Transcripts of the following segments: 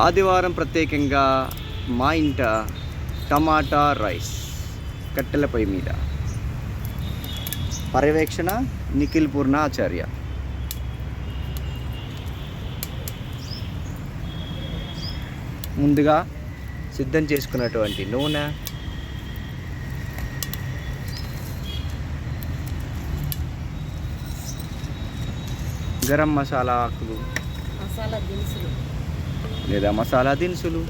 ఆదివారం ప్రత్యేకంగా మా ఇంట టమాటా రైస్ కట్టెల పొయ్యి మీద. పర్యవేక్షణ నిఖిల్ పూర్ణ ఆచార్య. ముందుగా సిద్ధం చేసుకున్నటువంటి నూనె. గరం మసాలా ఆకులు. మసాలా దినుసులు. లేదా మసాలా దినుసులు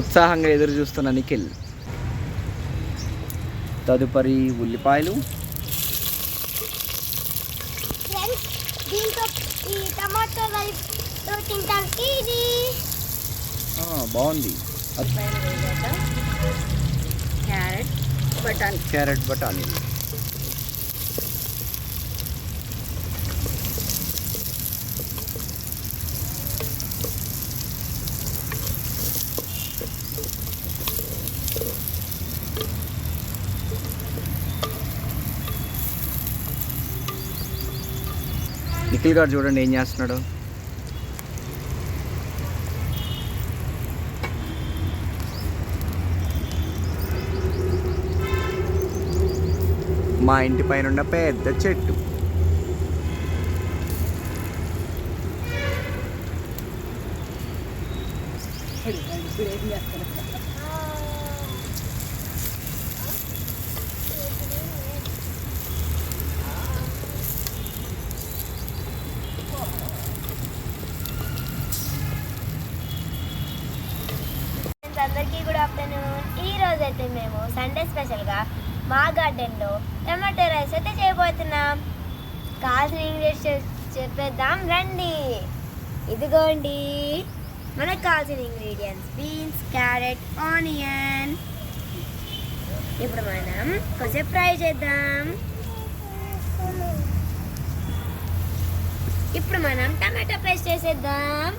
ఉత్సాహంగా ఎదురు చూస్తున్న నిఖిల్ తదుపరి ఉల్లిపాయలు ఫ్రెండ్స్ దీంతో ఈ టమాటో రైస్తో తింటానికి ఇది ఆ, బాగుంది క్యారెట్ బటానీ క్యారెట్ బఠానీ నిఖిల్ గారు చూడండి ఏం చేస్తున్నాడు. మా ఇంటి పైన ఉన్న పెద్ద చెట్టు. ఏం చేస్తారు? అందరికీ గుడ్ ఆఫ్టర్నూన్ ఈ రోజు అయితే మేము సండే స్పెషల్గా మా గార్డెన్లో టమాటో రైస్ అయితే చేయబోతున్నాం. కాల్సిన ఇంగ్రీడియంట్స్ చెప్పేద్దాం రండి. ఇదిగోండి. మనకు కావాల్సిన ఇంగ్రీడియంట్స్ బీన్స్ క్యారెట్ ఆనియన్ ఇప్పుడు మనం కొంచెం ఫ్రై చేద్దాం. ఇప్పుడు మనం టమాటో పేస్ట్ చేసేద్దాం.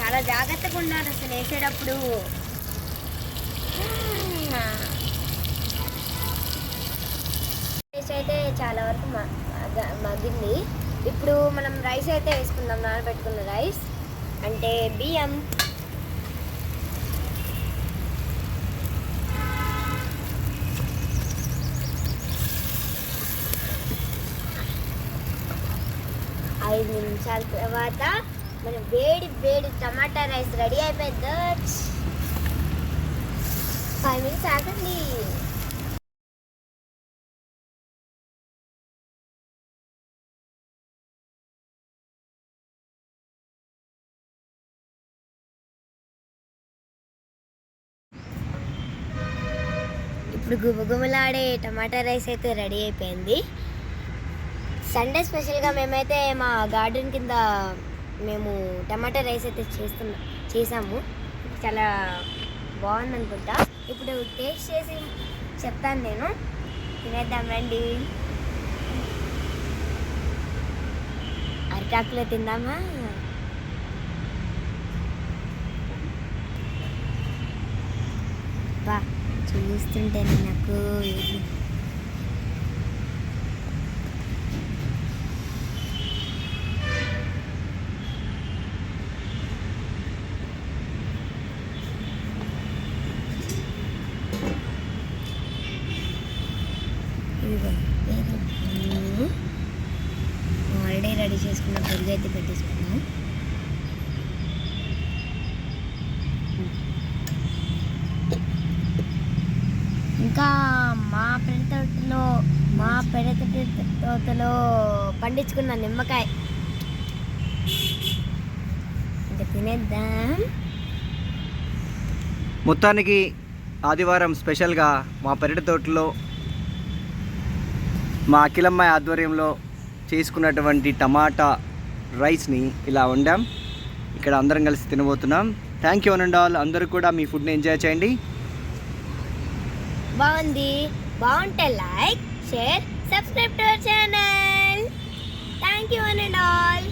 చాలా జాగ్రత్తగా ఉండాలి అసలు వేసేటప్పుడు. రైస్ అయితే చాలా వరకు మగ- మగ్గింది. ఇప్పుడు మనం రైస్ అయితే వేసుకుందాం నానబెట్టుకున్న రైస్. అంటే బియ్యం. ఐదు నిమిషాల తర్వాత మన వేడి వేడి టమాటా రైస్ రెడీ అయిపోయింది? ఫైవ్ మినిట్స్ ఆగండి. ఇప్పుడు గుమగుమలాడే టమాటా రైస్ అయితే రెడీ అయిపోయింది. సండే స్పెషల్గా మేమైతే మా గార్డెన్ కింద మేము టమాటా రైస్ అయితే చేస్తున్నా చేసాము. చాలా బాగుంది అనుకుంటా ఇప్పుడు టేస్ట్ చేసి చెప్తాను నేను. తినేద్దాం రండి. అరిటాకులో తిందామా? బా చూస్తుంటేనే నాకు ఇది ఆల్రెడీ రెడీ చేసుకున్న పెరుగు అయితే పెట్టేసుకున్నాం ఇంకా మా పెరటి తోటలో మా పెరటి తోటలో పండించుకున్న నిమ్మకాయ. ఇంకా తినేద్దాం. మొత్తానికి ఆదివారం స్పెషల్గా మా పెరటి తోటలో మా అఖిలమ్మాయి ఆధ్వర్యంలో చేసుకున్నటువంటి టమాటా రైస్ని ఇలా వండాం. ఇక్కడ అందరం కలిసి తినబోతున్నాం. థ్యాంక్ యూ అండ్ ఆల్ అందరూ కూడా మీ ఫుడ్ని ఎంజాయ్ చేయండి. బాగుంది. బాగుంటే like share subscribe to our channel thank you and all